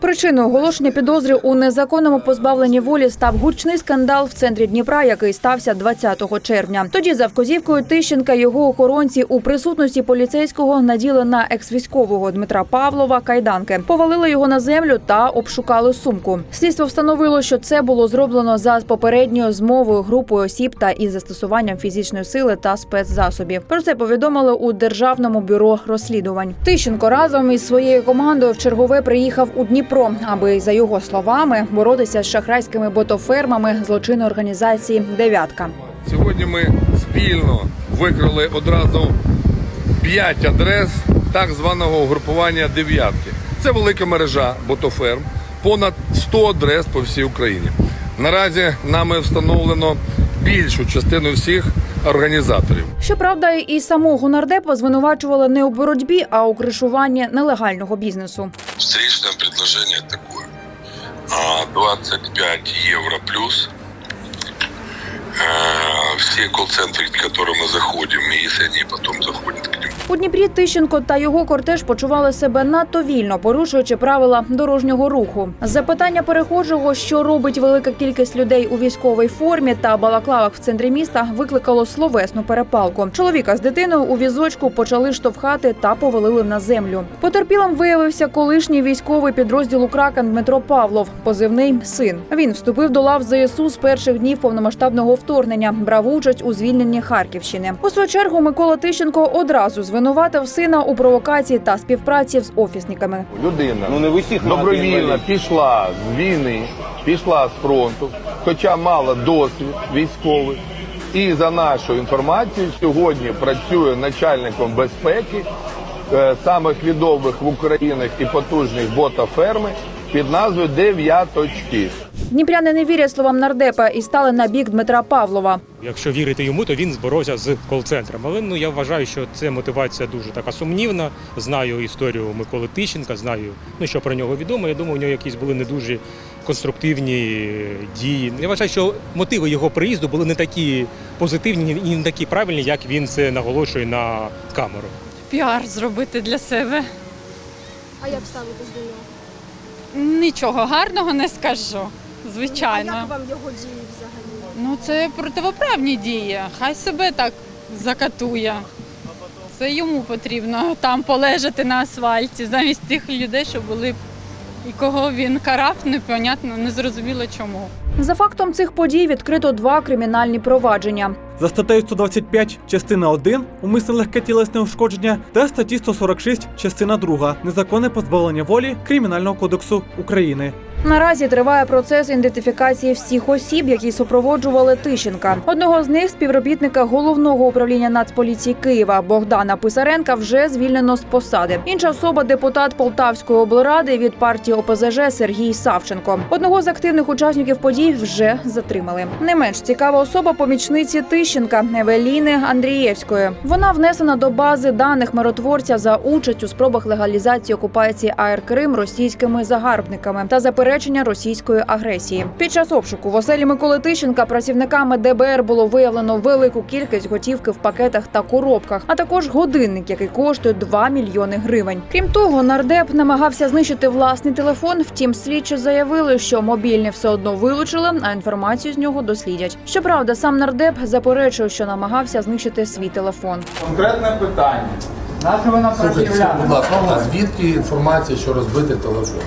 Причиною оголошення підозри у незаконному позбавленні волі став гучний скандал в центрі Дніпра, який стався 20 червня. Тоді за вказівкою Тищенка його охоронці у присутності поліцейського наділи на екс-військового Дмитра Павлова кайданки, повалили його на землю та обшукали сумку. Слідство встановило, що це було зроблено за попередньою змовою групою осіб та із застосуванням фізичної сили та спецзасобів. Про це повідомили у державному бюро розслідувань. Тищенко разом із своєю командою в чергове приїхав у Дніпро, аби за його словами боротися з шахрайськими ботофермами злочинної організації Дев'ятка. Сьогодні ми спільно викрили одразу 5 адрес так званого угрупування дев'ятки. Це велика мережа ботоферм, понад 100 адрес по всій Україні. Наразі нами встановлено більшу частину всіх організаторів. Щоправда, і самого нардепа звинувачували не у боротьбі, а у кришуванні нелегального бізнесу. Встречное предложение такое. А, 25 евро плюс. Э, Все колл-центры, в которые мы заходим, и если они потом заходят к ним У Дніпрі Тищенко та його кортеж почували себе надто вільно, порушуючи правила дорожнього руху. Запитання перехожого, що робить велика кількість людей у військовій формі та балаклавах в центрі міста, викликало словесну перепалку. Чоловіка з дитиною у візочку почали штовхати та повалили на землю. Потерпілим виявився колишній військовий підрозділу Кракен Дмитро Павлов, позивний син. Він вступив до лав ЗСУ з перших днів повномасштабного вторгнення, брав участь у звільненні Харківщини. У свою чергу Микола Тищенко одразу звинуватив сина у провокації та співпраці з офісниками. Людина Ну не в усіх добровільно пішла з війни, пішла з фронту, хоча мала досвід військовий. І за нашою інформацією, сьогодні працює начальником безпеки е, самих відомих в Україні і потужних ботаферми під назвою Дев'яточки. Дніпряни не вірять словам нардепа і стали на бік Дмитра Павлова. Якщо вірити йому, то він зборовся з кол-центром. Але ну я вважаю, що це мотивація дуже така сумнівна. Знаю історію Миколи Тищенка, знаю ну що про нього відомо. Я думаю, у нього якісь були не дуже конструктивні дії. Я вважаю, що мотиви його приїзду були не такі позитивні і не такі правильні, як він це наголошує на камеру. піар зробити для себе. А як ставитесь до нього? Нічого гарного не скажу. А Звичайно. як вам його дії взагалі? Ну це противоправні дії. Хай себе так закатує. Це йому потрібно там полежати на асфальті замість тих людей, що були б. І кого він карав, непонятно, не зрозуміло чому. За фактом цих подій відкрито два кримінальні провадження. За статтею 125 частина 1 умисне легке тілесне ушкодження та статті 146 частина 2 незаконне позбавлення волі Кримінального кодексу України. Наразі триває процес ідентифікації всіх осіб, які супроводжували Тищенка. Одного з них, співробітника головного управління Нацполіції Києва Богдана Писаренка, вже звільнено з посади. Інша особа депутат Полтавської облради від партії ОПЗЖ Сергій Савченко. Одного з активних учасників подій вже затримали. Не менш цікава особа помічниці Тищенка Евеліни Андрієвської. Вона внесена до бази даних миротворця за участь у спробах легалізації окупації АР Крим російськими загарбниками та заперечення російської агресії. Під час обшуку в оселі Миколи Тищенка працівниками ДБР було виявлено велику кількість готівки в пакетах та коробках, а також годинник, який коштує 2 мільйони гривень. Крім того, нардеп намагався знищити власний телефон. Втім, слідчі заявили, що мобільний все одно вилучили, а інформацію з нього дослідять. Щоправда, сам нардеп заперечує, що намагався знищити свій телефон. Конкретне питання. На ви нам Слухайте, скажіть, будь ласка, а звідки інформація, що розбити телефон?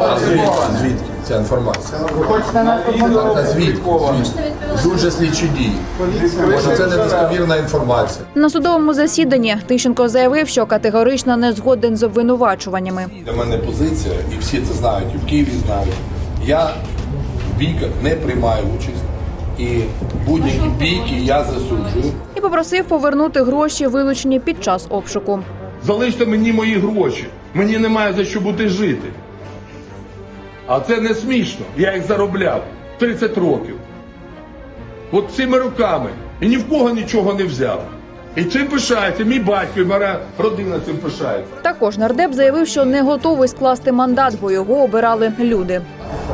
А звідки, звідки ця інформація? Ви хочете нас А подмонувати? звідки? звідки? Дуже слідчі дії. Може, це недостовірна інформація. На судовому засіданні Тищенко заявив, що категорично не згоден з обвинувачуваннями. Для мене позиція, і всі це знають, і в Києві знають. Я в бійках не приймаю участь. І будь-які бійки я засуджую. Попросив повернути гроші, вилучені під час обшуку. Залиште мені мої гроші. Мені немає за що бути жити. А це не смішно. Я їх заробляв 30 років. От цими руками. І ні в кого нічого не взяв. І цим пишається, мій батько і моя родина цим пишається. Також нардеп заявив, що не готовий скласти мандат, бо його обирали люди.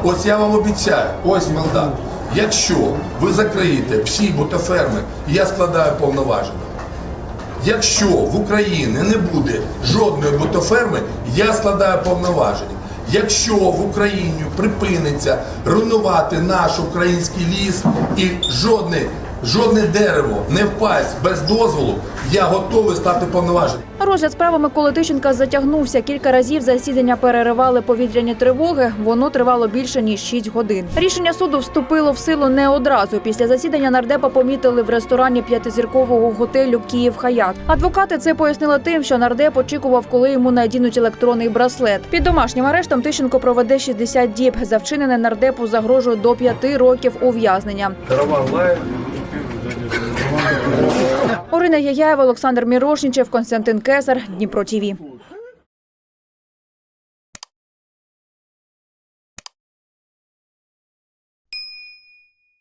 Ось я вам обіцяю, ось мандат. Якщо ви закриєте всі ботаферми, я складаю повноваження. Якщо в Україні не буде жодної ботоферми, я складаю повноваження. Якщо в Україні припиниться руйнувати наш український ліс і жодне, жодне дерево не впасть без дозволу, я готовий стати повноваженням. Розгляд справи Миколи Тищенка затягнувся. Кілька разів засідання переривали повітряні тривоги. Воно тривало більше ніж 6 годин. Рішення суду вступило в силу не одразу. Після засідання нардепа помітили в ресторані п'ятизіркового готелю Київ Хаят. Адвокати це пояснили тим, що нардеп очікував, коли йому надінуть електронний браслет. Під домашнім арештом Тищенко проведе 60 діб. За вчинене нардепу загрожує до 5 років ув'язнення. Орина Яяєва, Олександр Мірошнічев, Константин Кесар, Дніпро ТІВІ.